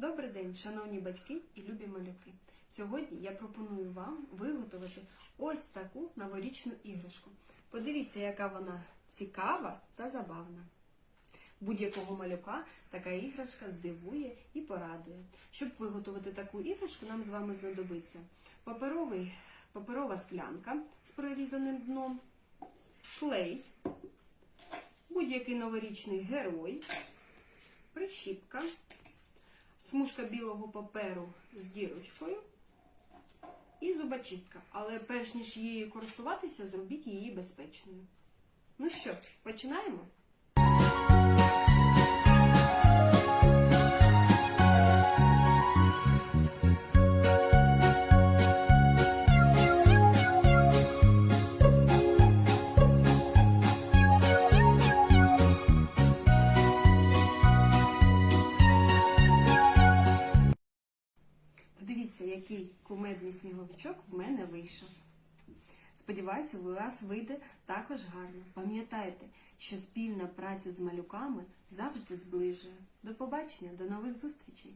Добрий день, шановні батьки і любі малюки. Сьогодні я пропоную вам виготовити ось таку новорічну іграшку. Подивіться, яка вона цікава та забавна. Будь-якого малюка така іграшка здивує і порадує. Щоб виготовити таку іграшку, нам з вами знадобиться паперовий, паперова склянка з прорізаним дном, клей, будь-який новорічний герой, прищіпка, смужка білого паперу з дірочкою і зубочистка. Але перш ніж її користуватися, зробіть її безпечною. Ну що, починаємо? Подивіться, який кумедний сніговичок в мене вийшов. Сподіваюся, у вас вийде також гарно. Пам'ятайте, що спільна праця з малюками завжди зближує. До побачення, до нових зустрічей!